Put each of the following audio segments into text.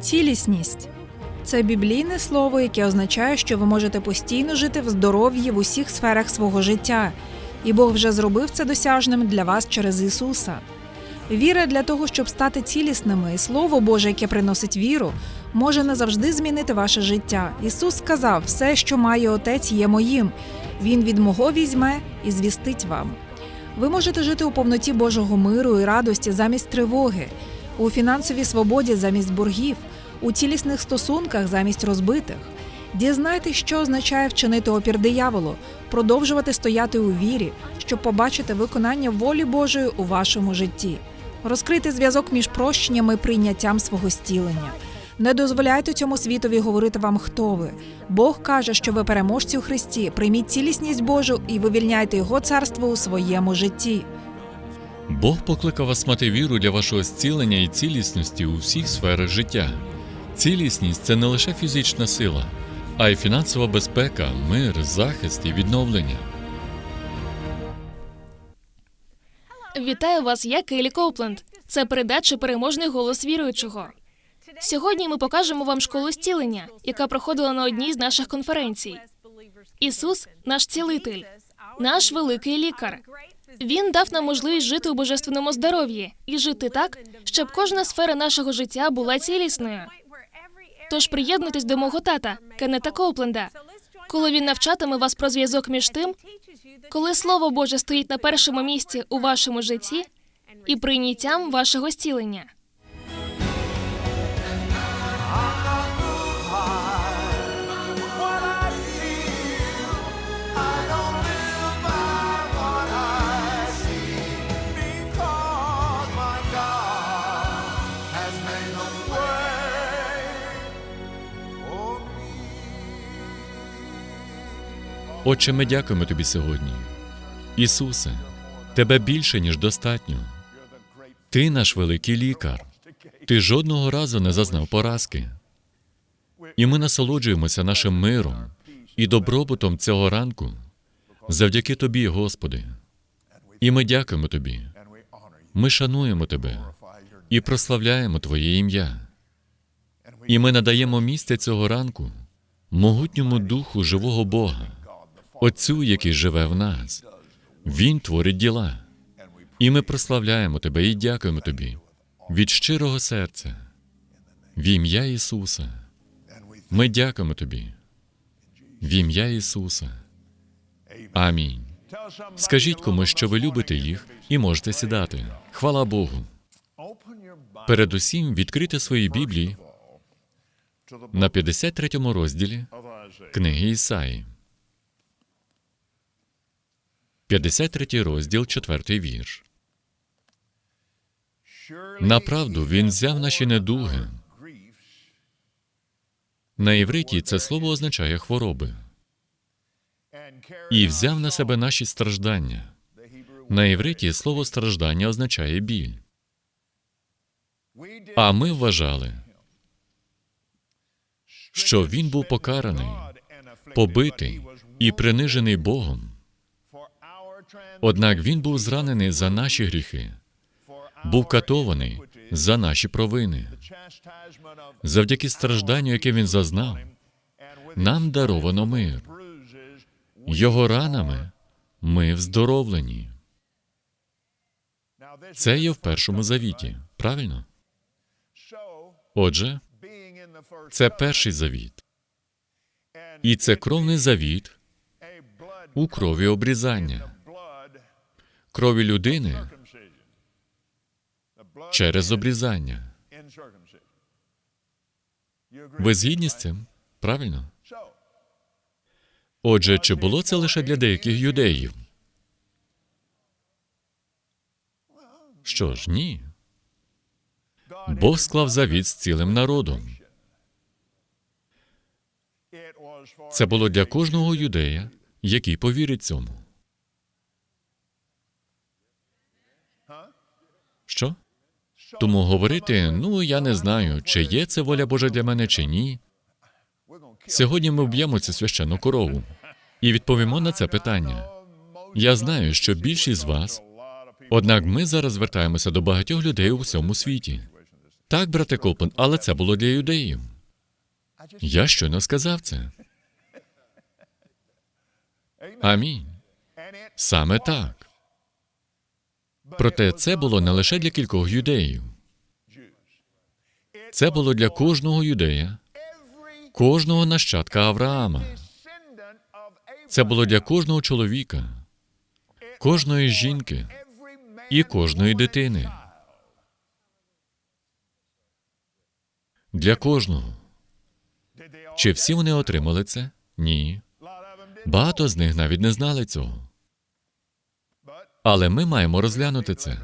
Цілісність це біблійне слово, яке означає, що ви можете постійно жити в здоров'ї в усіх сферах свого життя, і Бог вже зробив це досяжним для вас через Ісуса. Віра для того, щоб стати цілісними, і Слово Боже, яке приносить віру, може назавжди змінити ваше життя. Ісус сказав: все, що має Отець, є моїм. Він від мого візьме і звістить вам. Ви можете жити у повноті Божого миру і радості замість тривоги, у фінансовій свободі замість боргів, у цілісних стосунках замість розбитих. Дізнайтесь, що означає вчинити опір дияволу, продовжувати стояти у вірі, щоб побачити виконання волі Божої у вашому житті, розкрити зв'язок між прощенням і прийняттям свого зцілення. Не дозволяйте цьому світові говорити вам, хто ви. Бог каже, що ви переможці у Христі. Прийміть цілісність Божу і вивільняйте Його царство у своєму житті. Бог покликав вас мати віру для вашого зцілення і цілісності у всіх сферах життя. Цілісність це не лише фізична сила, а й фінансова безпека, мир, захист і відновлення. Вітаю вас, я Кейлі Коупленд. Це передача Переможний голос віруючого. Сьогодні ми покажемо вам школу зцілення, яка проходила на одній з наших конференцій. Ісус наш цілитель, наш великий лікар. Він дав нам можливість жити у божественному здоров'ї і жити так, щоб кожна сфера нашого життя була цілісною. Тож приєднуйтесь до мого тата Кеннета Коупленда, коли він навчатиме вас про зв'язок між тим, коли Слово Боже стоїть на першому місці у вашому житті і прийняттям вашого зцілення. Отче, ми дякуємо тобі сьогодні. Ісусе, тебе більше, ніж достатньо. Ти наш великий лікар. Ти жодного разу не зазнав поразки. І ми насолоджуємося нашим миром і добробутом цього ранку завдяки тобі, Господи. І ми дякуємо тобі. Ми шануємо тебе і прославляємо Твоє ім'я. І ми надаємо місце цього ранку могутньому духу живого Бога, Отцю, який живе в нас. Він творить діла. І ми прославляємо тебе і дякуємо тобі від щирого серця. В ім'я Ісуса. Ми дякуємо тобі. В ім'я Ісуса. Амінь. Скажіть комусь, що ви любите їх, і можете сідати. Хвала Богу. Передусім відкрити свої Біблії на 53 розділі книги Ісаї. 53 розділ, 4 вірш. Направду він взяв наші недуги. На івриті це слово означає хвороби. І взяв на себе наші страждання. На івриті слово страждання означає біль. А ми вважали, що він був покараний, побитий і принижений Богом. Однак він був зранений за наші гріхи, був катований за наші провини. Завдяки стражданню, яке він зазнав, нам даровано мир. Його ранами ми вздоровлені. Це є в першому завіті, правильно? Отже, це перший завіт. І це кровний завіт у крові обрізання, крові людини через обрізання. Ви згідні з цим? Правильно? Отже, чи було це лише для деяких юдеїв? Що ж, ні. Бог склав завіт з цілим народом. Це було для кожного юдея, який повірить цьому. Що? Тому говорити, ну я не знаю, чи є це воля Божа для мене, чи ні. Сьогодні ми вб'ємо цю священну корову і відповімо на це питання. Я знаю, що більшість з вас, однак ми зараз звертаємося до багатьох людей у всьому світі. Так, брате Коплен, але це було для юдеїв. Я щойно сказав це. Амінь. Саме так. Проте це було не лише для кількох юдеїв. Це було для кожного юдея, кожного нащадка Авраама. Це було для кожного чоловіка, кожної жінки і кожної дитини. Для кожного. Чи всі вони отримали це? Ні. Багато з них навіть не знали цього. Але ми маємо розглянути це.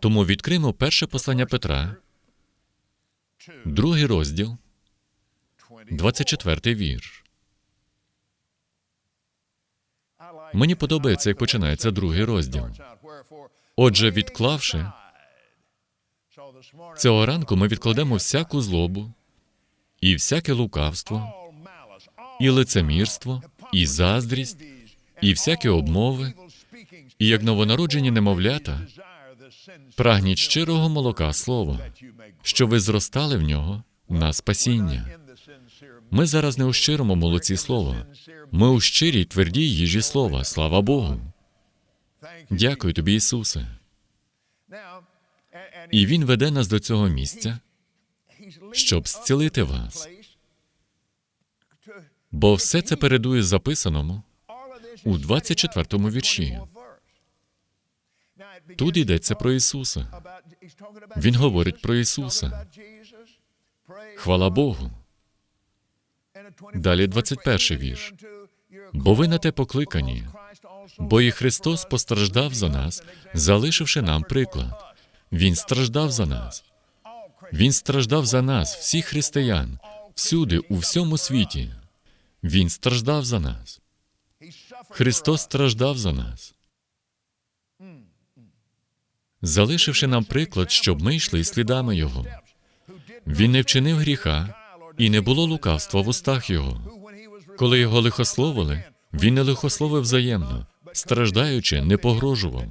Тому відкриємо перше послання Петра, другий розділ, 24 вірш. Мені подобається, як починається другий розділ. Отже, відклавши цього ранку, ми відкладемо всяку злобу і всяке лукавство, і лицемірство, і заздрість, і всякі обмови, і як новонароджені немовлята, прагніть щирого молока слова, що ви зростали в нього на спасіння. Ми зараз не у щирому молоці слова. Ми у щирій твердій їжі слова. Слава Богу. Дякую тобі, Ісусе. І Він веде нас до цього місця, щоб зцілити вас. Бо все це передує записаному у 24-му вірші. Тут йдеться про Ісуса. Він говорить про Ісуса. Хвала Богу. Далі 21 вірш. Бо ви на те покликані, бо і Христос постраждав за нас, залишивши нам приклад. Він страждав за нас. Він страждав за нас, всіх християн, всюди, у всьому світі. Він страждав за нас. Христос страждав за нас, залишивши нам приклад, щоб ми йшли слідами Його. Він не вчинив гріха, і не було лукавства в устах Його. Коли його лихословили, він не лихословив взаємно, страждаючи, не погрожував,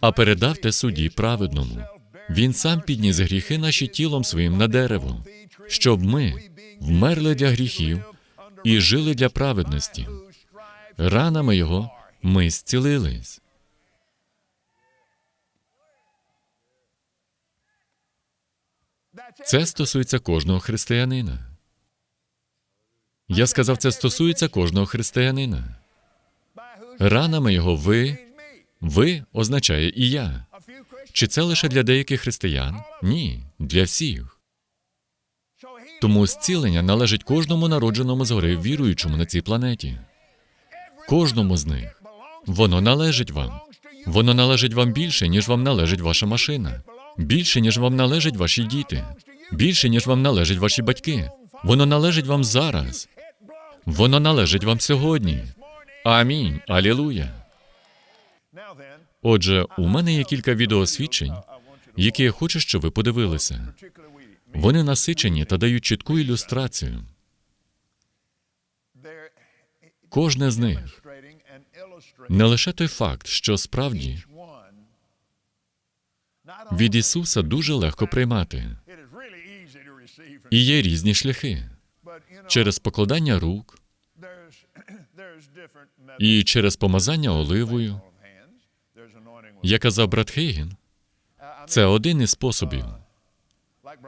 а передав те судді праведному. Він сам підніс гріхи наші тілом своїм на дерево, щоб ми вмерли для гріхів і жили для праведності. Ранами його ми зцілились. Це стосується кожного християнина. Я сказав, це стосується кожного християнина. Ранами його ви, ви означає і я. Чи це лише для деяких християн? Ні, для всіх. Тому зцілення належить кожному народженому згори віруючому на цій планеті. Кожному з них. Воно належить вам. Воно належить вам більше, ніж вам належить ваша машина. Більше, ніж вам належать ваші діти. Більше, ніж вам належать ваші батьки. Воно належить вам зараз. Воно належить вам сьогодні. Амінь. Алілуя. Отже, у мене є кілька відеосвідчень, які я хочу, щоб ви подивилися. Вони насичені та дають чітку ілюстрацію. Кожне з них не лише той факт, що справді від Ісуса дуже легко приймати, і є різні шляхи через покладання рук і через помазання оливою. Як казав брат Хейген, це один із способів,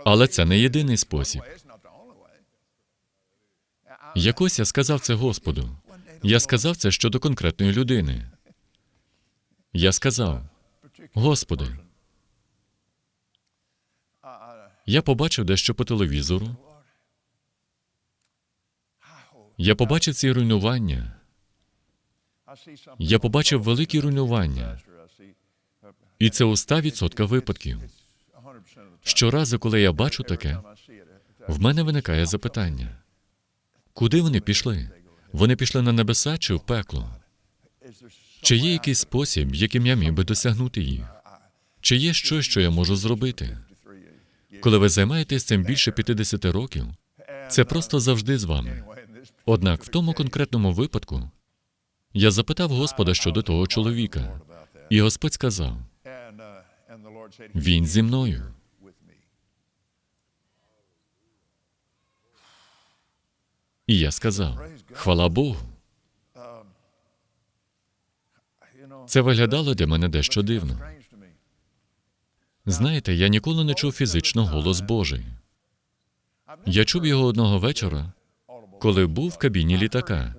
але це не єдиний спосіб. Якось я сказав це Господу. Я сказав це щодо конкретної людини. Я сказав: Господи, я побачив дещо по телевізору. Я побачив ці руйнування. Я побачив великі руйнування, і це у 100% випадків. Щоразу, коли я бачу таке, в мене виникає запитання: куди вони пішли? Вони пішли на небеса чи в пекло? Чи є якийсь спосіб, яким я міг би досягнути їх? Чи є щось, що я можу зробити? Коли ви займаєтесь цим більше 50 років, це просто завжди з вами. Однак в тому конкретному випадку я запитав Господа щодо того чоловіка, і Господь сказав: Він зі мною. І я сказав: хвала Богу. Це виглядало для мене дещо дивно. Знаєте, я ніколи не чув фізично голос Божий. Я чув його одного вечора, коли був в кабіні літака.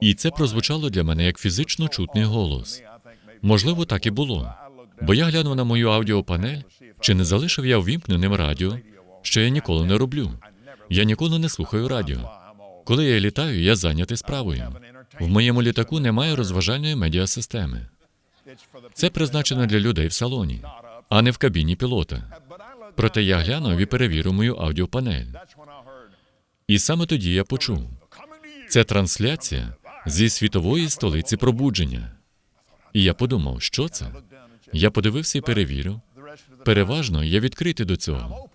І це прозвучало для мене як фізично чутний голос. Можливо, так і було. Бо я глянув на мою аудіопанель, чи не залишив я увімкненим радіо, що я ніколи не роблю. Я ніколи не слухаю радіо. Коли я літаю, я зайнятий справою. В моєму літаку немає розважальної медіасистеми. Це призначено для людей в салоні, а не в кабіні пілота. Проте я глянув і перевірив мою аудіопанель. І саме тоді я почув. Це трансляція зі світової столиці пробудження. І я подумав, що це? Я подивився і перевірив. Переважно я відкритий до цього.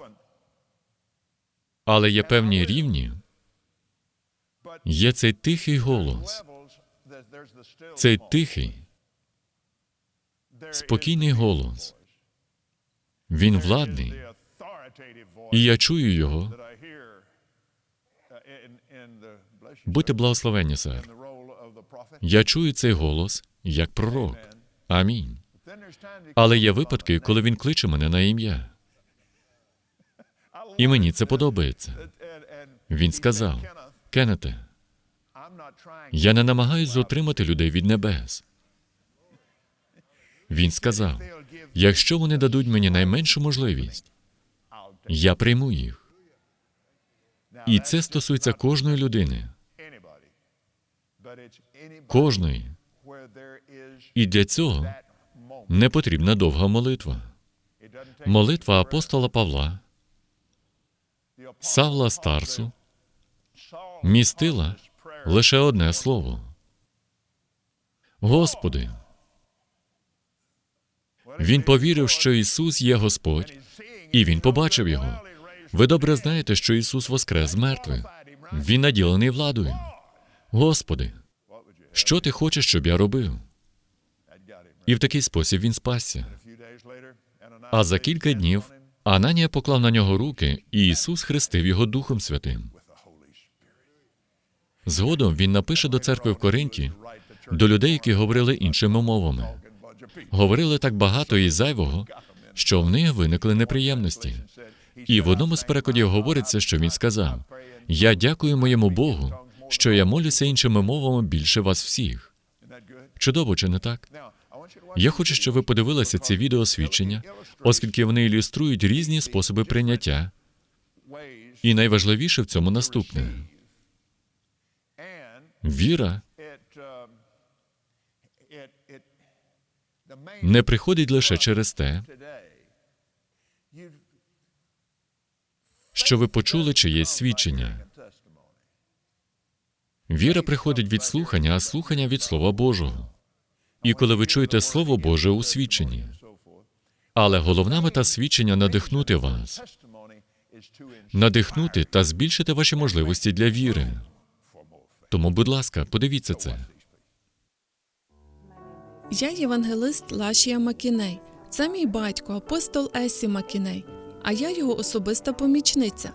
Але є певні рівні, є цей тихий голос, цей тихий, спокійний голос. Він владний, і я чую його. Будьте благословенні, сер. Я чую цей голос як пророк. Амінь. Але є випадки, коли він кличе мене на ім'я. І мені це подобається. Він сказав: Кеннете, я не намагаюсь отримати людей від небес. Він сказав: якщо вони дадуть мені найменшу можливість, я прийму їх. І це стосується кожної людини, кожної. І для цього не потрібна довга молитва. Молитва апостола Павла, Савла Старсу містила лише одне слово. Господи. Він повірив, що Ісус є Господь, і він побачив його. Ви добре знаєте, що Ісус воскрес з мертвих. Він наділений владою. Господи, що ти хочеш, щоб я робив? І в такий спосіб він спасся. А за кілька днів Ананія поклав на нього руки, і Ісус хрестив його Духом Святим. Згодом він напише до церкви в Коринті, до людей, які говорили іншими мовами. Говорили так багато і зайвого, що в них виникли неприємності. І в одному з перекладів говориться, що він сказав: Я дякую моєму Богу, що я молюся іншими мовами більше вас всіх. Чудово, чи не так? Я хочу, щоб ви подивилися ці відеосвідчення, оскільки вони ілюструють різні способи прийняття. І найважливіше в цьому наступне: віра не приходить лише через те, що ви почули чиєсь свідчення. Віра приходить від слухання, а слухання від Слова Божого. І коли ви чуєте Слово Боже у свідченні, але головна мета свідчення надихнути вас, надихнути та збільшити ваші можливості для віри. Тому, будь ласка, подивіться це. Я євангелист Лашія Макіней. Це мій батько, апостол Есі Макіней, а я його особиста помічниця.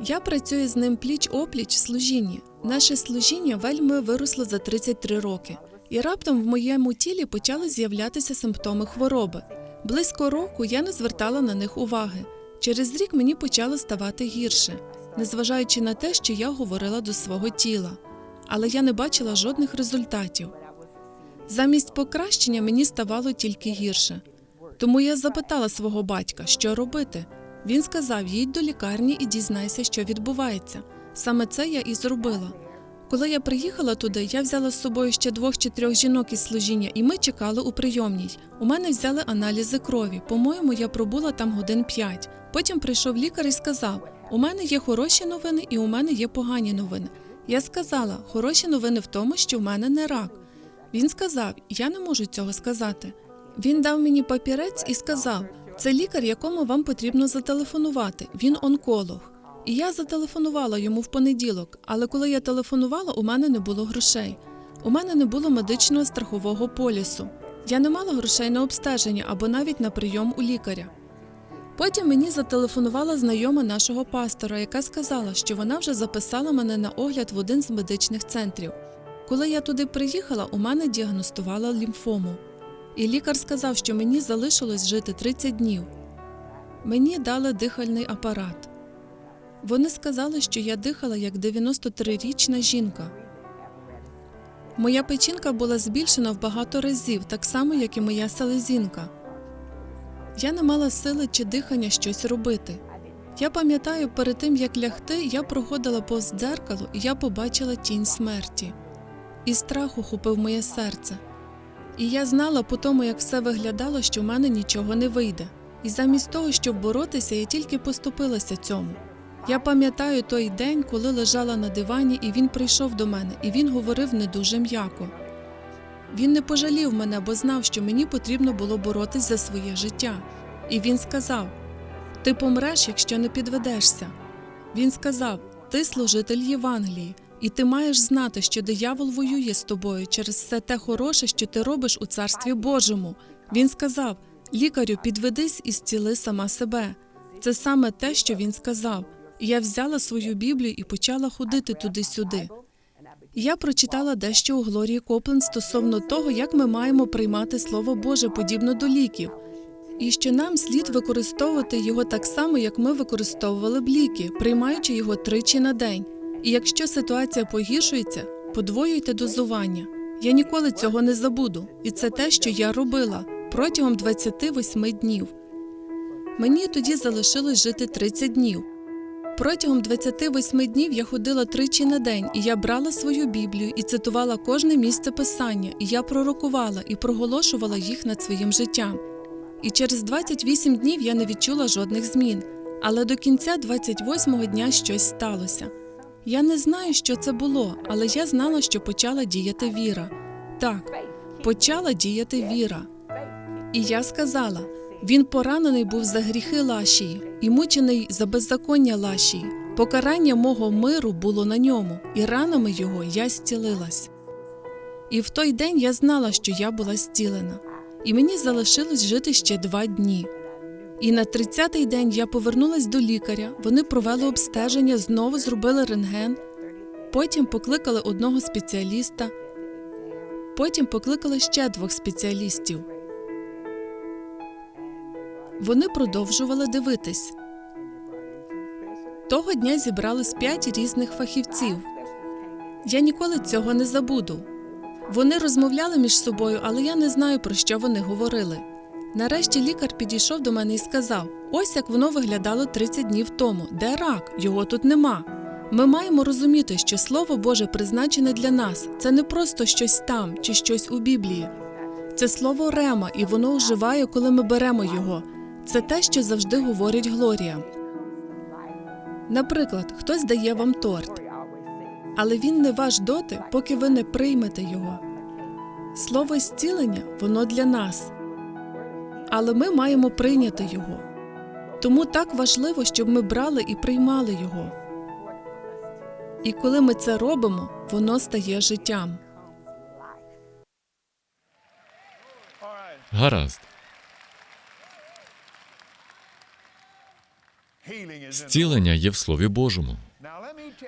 Я працюю з ним пліч опліч в служінні. Наше служіння вельми виросло за 33 роки, і раптом в моєму тілі почали з'являтися симптоми хвороби. Близько року я не звертала на них уваги. Через рік мені почало ставати гірше, незважаючи на те, що я говорила до свого тіла, але я не бачила жодних результатів. Замість покращення мені ставало тільки гірше. Тому я запитала свого батька, що робити. Він сказав: їдь до лікарні і дізнайся, що відбувається. Саме це я і зробила. Коли я приїхала туди, я взяла з собою ще двох чи трьох жінок із служіння, і ми чекали у прийомній. У мене взяли аналізи крові. По-моєму, я пробула там годин п'ять. Потім прийшов лікар і сказав: У мене є хороші новини, і у мене є погані новини. Я сказала: хороші новини в тому, що в мене не рак. Він сказав: Я не можу цього сказати. Він дав мені папірець і сказав: це лікар, якому вам потрібно зателефонувати. Він онколог. І я зателефонувала йому в понеділок, але коли я телефонувала, у мене не було грошей. У мене не було медичного страхового полісу. Я не мала грошей на обстеження або навіть на прийом у лікаря. Потім мені зателефонувала знайома нашого пастора, яка сказала, що вона вже записала мене на огляд в один з медичних центрів. Коли я туди приїхала, у мене діагностувала лімфому. І лікар сказав, що мені залишилось жити 30 днів. Мені дали дихальний апарат. Вони сказали, що я дихала як 93-річна жінка. Моя печінка була збільшена в багато разів, так само, як і моя селезінка. Я не мала сили чи дихання щось робити. Я пам'ятаю, перед тим як лягти, я проходила повз дзеркало, і я побачила тінь смерті. І страх ухопив моє серце. І я знала по тому, як все виглядало, що в мене нічого не вийде. І замість того, щоб боротися, я тільки поступилася цьому. Я пам'ятаю той день, коли лежала на дивані, і він прийшов до мене, і він говорив не дуже м'яко. Він не пожалів мене, бо знав, що мені потрібно було боротись за своє життя. І він сказав: Ти помреш, якщо не підведешся. Він сказав: Ти служитель Євангелії, і ти маєш знати, що диявол воює з тобою через все те хороше, що ти робиш у царстві Божому. Він сказав: Лікарю, підведись і зціли сама себе. Це саме те, що він сказав. Я взяла свою Біблію і почала ходити туди-сюди. Я прочитала дещо у Глорії Копленд стосовно того, як ми маємо приймати Слово Боже подібно до ліків, і що нам слід використовувати його так само, як ми використовували б ліки, приймаючи його тричі на день. І якщо ситуація погіршується, подвоюйте дозування. Я ніколи цього не забуду, і це те, що я робила протягом 28 днів. Мені тоді залишилось жити 30 днів. Протягом 28 днів я ходила тричі на день, і я брала свою Біблію і цитувала кожне місце писання, і я пророкувала і проголошувала їх над своїм життям. І через 28 днів я не відчула жодних змін, але до кінця 28-го дня щось сталося. Я не знаю, що це було, але я знала, що почала діяти віра. Так, почала діяти віра. І я сказала: він поранений був за гріхи Лашії і мучений за беззаконня Лашії. Покарання мого миру було на ньому, і ранами його я зцілилась. І в той день я знала, що я була зцілена, і мені залишилось жити ще два дні. І на 30-й день я повернулась до лікаря, вони провели обстеження, знову зробили рентген, потім покликали одного спеціаліста, потім покликали ще двох спеціалістів. Вони продовжували дивитись. Того дня зібрались п'ять різних фахівців. Я ніколи цього не забуду. Вони розмовляли між собою, але я не знаю, про що вони говорили. Нарешті лікар підійшов до мене і сказав: ось як воно виглядало 30 днів тому. Де рак? Його тут нема. Ми маємо розуміти, що Слово Боже призначене для нас. Це не просто щось там чи щось у Біблії. Це слово Рема, і воно оживає, коли ми беремо його. Це те, що завжди говорить Глорія. Наприклад, хтось дає вам торт, але він не ваш доти, поки ви не приймете його. Слово зцілення воно для нас, але ми маємо прийняти його. Тому так важливо, щоб ми брали і приймали його. І коли ми це робимо, воно стає життям. Гаразд. Зцілення є в Слові Божому.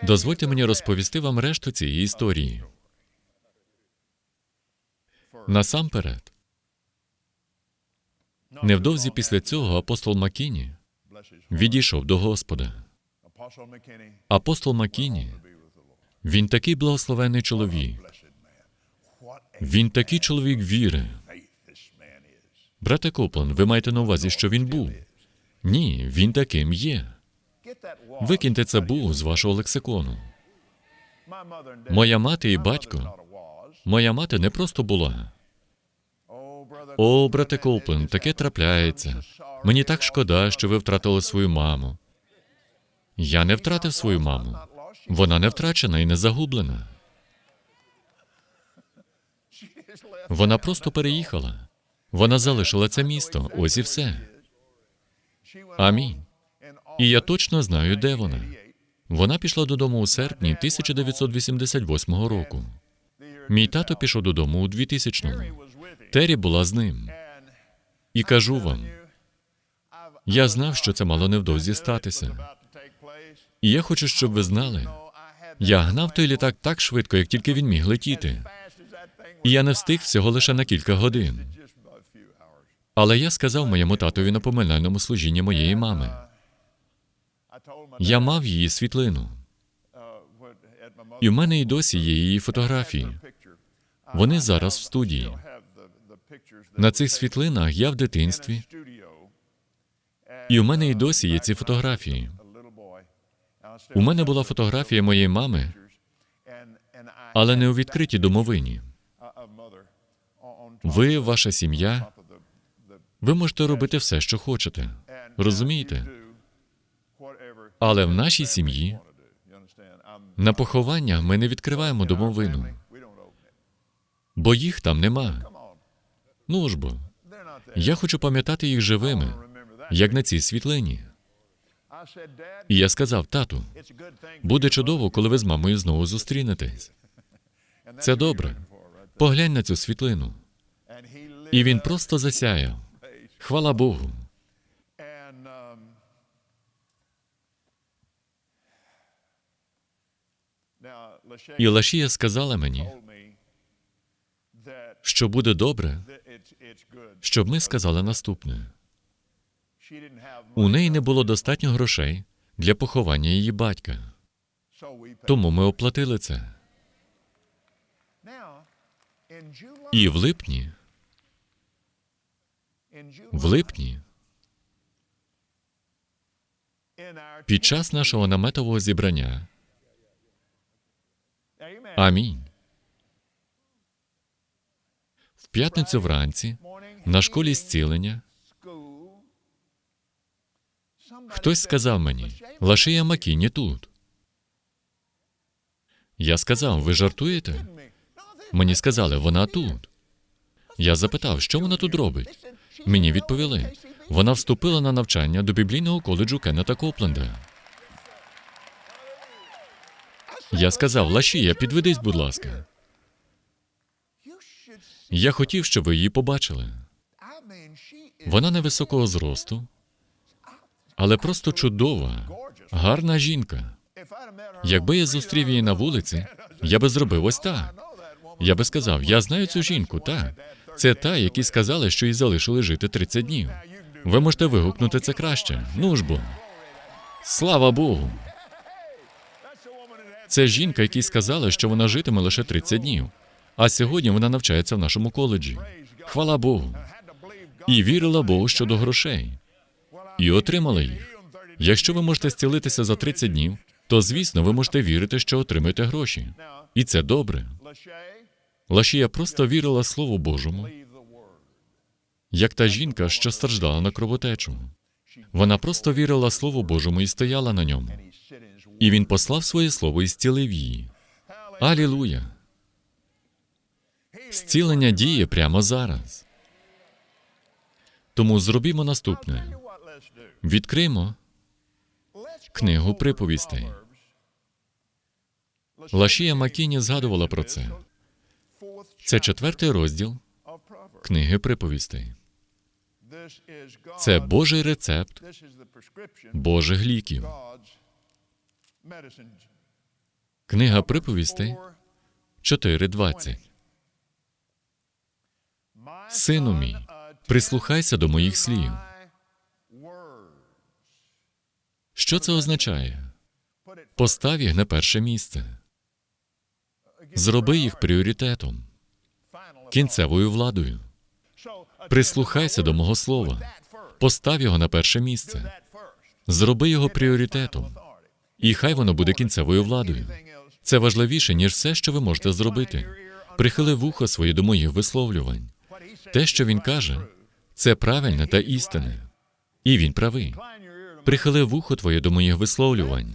Дозвольте мені розповісти вам решту цієї історії. Насамперед, невдовзі після цього апостол Макіні відійшов до Господа. Апостол Макіні, він такий благословений чоловік. Він такий чоловік віри. Брате Коплан, ви маєте на увазі, що він був? Ні, він таким є. Викиньте це був з вашого лексикону. Моя мати і батько. Моя мати не просто була. О, брате Коплен, таке трапляється. Мені так шкода, що ви втратили свою маму. Я не втратив свою маму. Вона не втрачена і не загублена. Вона просто переїхала. Вона залишила це місто. Ось і все. Амінь. І я точно знаю, де вона. Вона пішла додому у серпні 1988 року. Мій тато пішов додому у 2000-му. Террі була з ним. І кажу вам, Я знав, що це мало невдовзі статися. І я хочу, щоб ви знали, я гнав той літак так швидко, як тільки він міг летіти. І я не встиг всього лише на кілька годин. Але я сказав моєму татові на поминальному служінні моєї мами. Я мав її світлину, і в мене і досі є її фотографії. Вони зараз в студії. На цих світлинах я в дитинстві, і у мене і досі є ці фотографії. У мене була фотографія моєї мами, але не у відкритій домовині. Ви, ваша сім'я, ви можете робити все, що хочете. Розумієте? Але в нашій сім'ї на похованнях ми не відкриваємо домовину, бо їх там нема. Ну ж бо, я хочу пам'ятати їх живими, як на цій світлині. І я сказав, тату, буде чудово, коли ви з мамою знову зустрінетесь. Це добре. Поглянь на цю світлину. І він просто засяяв. Хвала Богу. І Лашія сказала мені, що буде добре, щоб ми сказали наступне: у неї не було достатньо грошей для поховання її батька, тому ми оплатили це. І в липні, в липні, під час нашого наметового зібрання, амінь. В п'ятницю вранці на школі зцілення хтось сказав мені, Лашия Макіні тут. Я сказав, ви жартуєте? Мені сказали, вона тут. Я запитав, що вона тут робить. Мені відповіли, вона вступила на навчання до біблійного коледжу Кеннета Копленда. Я сказав, Лашія, підведись, будь ласка. Я хотів, щоб ви її побачили. Вона невисокого зросту, але просто чудова, гарна жінка. Якби я зустрів її на вулиці, я би зробив ось так. Я би сказав: я знаю цю жінку, так. Це та, які сказали, що їй залишили жити 30 днів. Ви можете вигукнути це краще. Ну ж бо. Слава Богу. Це жінка, якій сказали, що вона житиме лише 30 днів. А сьогодні вона навчається в нашому коледжі. Хвала Богу. І вірила Богу щодо грошей. І отримала їх. Якщо ви можете зцілитися за 30 днів, то звісно ви можете вірити, що отримаєте гроші. І це добре. Лашія просто вірила Слову Божому, як та жінка, що страждала на кровотечу. Вона просто вірила Слову Божому і стояла на ньому. І він послав своє слово і зцілив її. Алілуя! Зцілення діє прямо зараз. Тому зробімо наступне: відкримо книгу приповістей. Лашія Макіні згадувала про це. Це четвертий розділ книги приповістей. Це Божий рецепт Божих ліків. Книга приповістей 4.20. Сину мій, прислухайся до моїх слів. Що це означає? Постав їх на перше місце. Зроби їх пріоритетом, кінцевою владою. Прислухайся до мого слова. Постав його на перше місце. Зроби його пріоритетом. І хай воно буде кінцевою владою. Це важливіше, ніж все, що ви можете зробити. Прихили вухо свої до моїх висловлювань. Те, що він каже, це правильне та істинне. І він правий. Прихили вухо твоє до моїх висловлювань,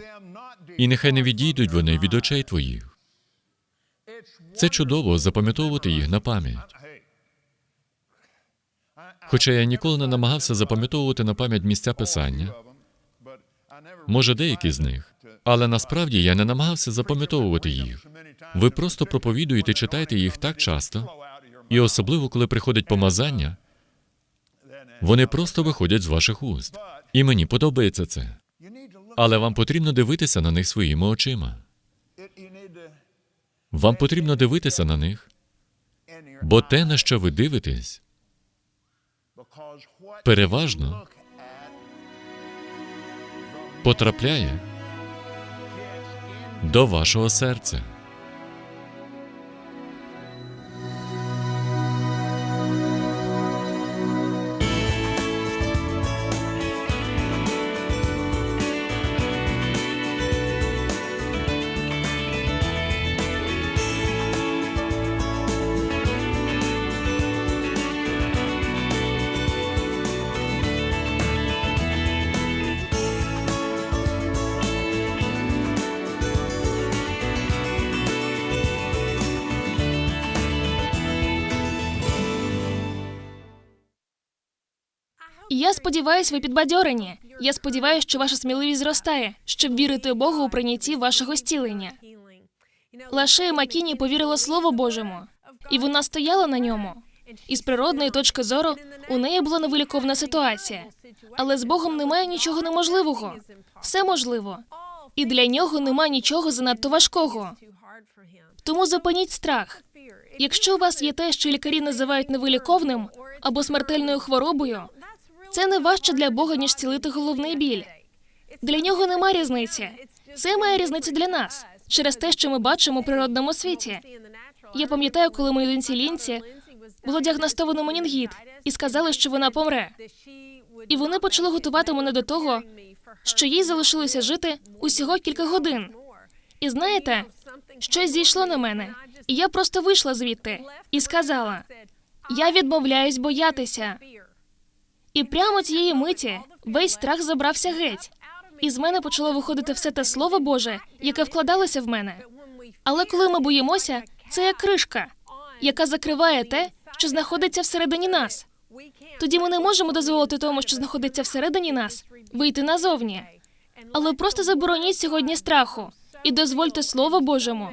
і нехай не відійдуть вони від очей твоїх. Це чудово запам'ятовувати їх на пам'ять. Хоча я ніколи не намагався запам'ятовувати на пам'ять місця писання, може, деякі з них, але насправді я не намагався запам'ятовувати їх. Ви просто проповідуєте, читаєте їх так часто, і особливо, коли приходить помазання, вони просто виходять з ваших уст. І мені подобається це. Але вам потрібно дивитися на них своїми очима. Вам потрібно дивитися на них, бо те, на що ви дивитесь, переважно потрапляє до вашого серця. Сподіваюся, ви підбадьорені. Я сподіваюся, що ваша сміливість зростає, щоб вірити Богу у прийнятті вашого зцілення. Лаше Макіні повірила Слову Божому, і вона стояла на ньому. І з природної точки зору у неї була невиліковна ситуація. Але з Богом немає нічого неможливого. Все можливо. І для нього немає нічого занадто важкого. Тому зупиніть страх. Якщо у вас є те, що лікарі називають невиліковним або смертельною хворобою, це не важче для Бога, ніж цілити головний біль. Для нього нема різниці. Це має різницю для нас через те, що ми бачимо у природному світі. Я пам'ятаю, коли моїй доньці Лінці було діагностовано менінгіт і сказали, що вона помре. І вони почали готувати мене до того, що їй залишилося жити усього кілька годин. І знаєте, щось зійшло на мене, і я просто вийшла звідти і сказала: я відмовляюсь боятися. І прямо цієї миті весь страх забрався геть. І з мене почало виходити все те слово Боже, яке вкладалося в мене. Але коли ми боїмося, це як кришка, яка закриває те, що знаходиться всередині нас. Тоді ми не можемо дозволити тому, що знаходиться всередині нас, вийти назовні. Але просто забороніть сьогодні страху і дозвольте Слово Божому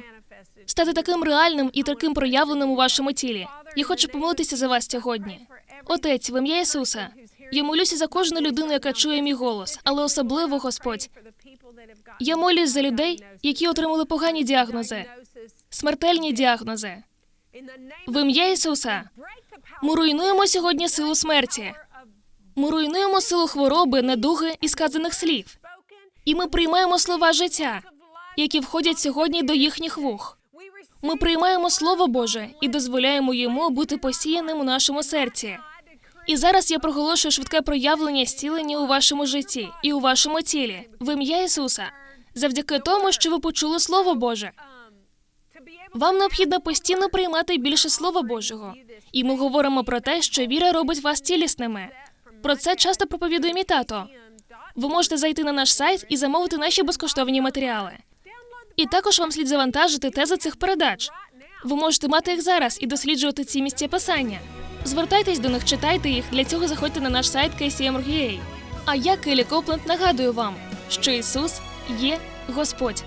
стати таким реальним і таким проявленим у вашому тілі. Я хочу помолитися за вас сьогодні. Отець, в ім'я Ісуса. Я молюся за кожну людину, яка чує мій голос, але особливо Господь. Я молюсь за людей, які отримали погані діагнози, смертельні діагнози. В ім'я Ісуса. Ми руйнуємо сьогодні силу смерті. Ми руйнуємо силу хвороби, недуги і сказаних слів. І ми приймаємо слова життя, які входять сьогодні до їхніх вух. Ми приймаємо Слово Боже і дозволяємо йому бути посіяним у нашому серці. І зараз я проголошую швидке проявлення зцілення у вашому житті і у вашому тілі в ім'я Ісуса, завдяки тому, що ви почули Слово Боже. Вам необхідно постійно приймати більше Слова Божого. І ми говоримо про те, що віра робить вас цілісними. Про це часто проповідує мій тато. Ви можете зайти на наш сайт і замовити наші безкоштовні матеріали. І також вам слід завантажити тези цих передач. Ви можете мати їх зараз і досліджувати ці місця писання. Звертайтесь до них, читайте їх. Для цього заходьте на наш сайт KCM.org.ua. А я, Келі Копленд, нагадую вам, що Ісус є Господь.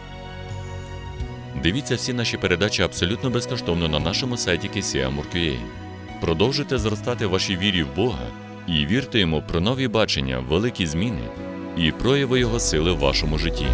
Дивіться всі наші передачі абсолютно безкоштовно на нашому сайті KCM.org.ua. Продовжуйте зростати в вашій вірі в Бога і вірте йому про нові бачення, великі зміни і прояви Його сили в вашому житті.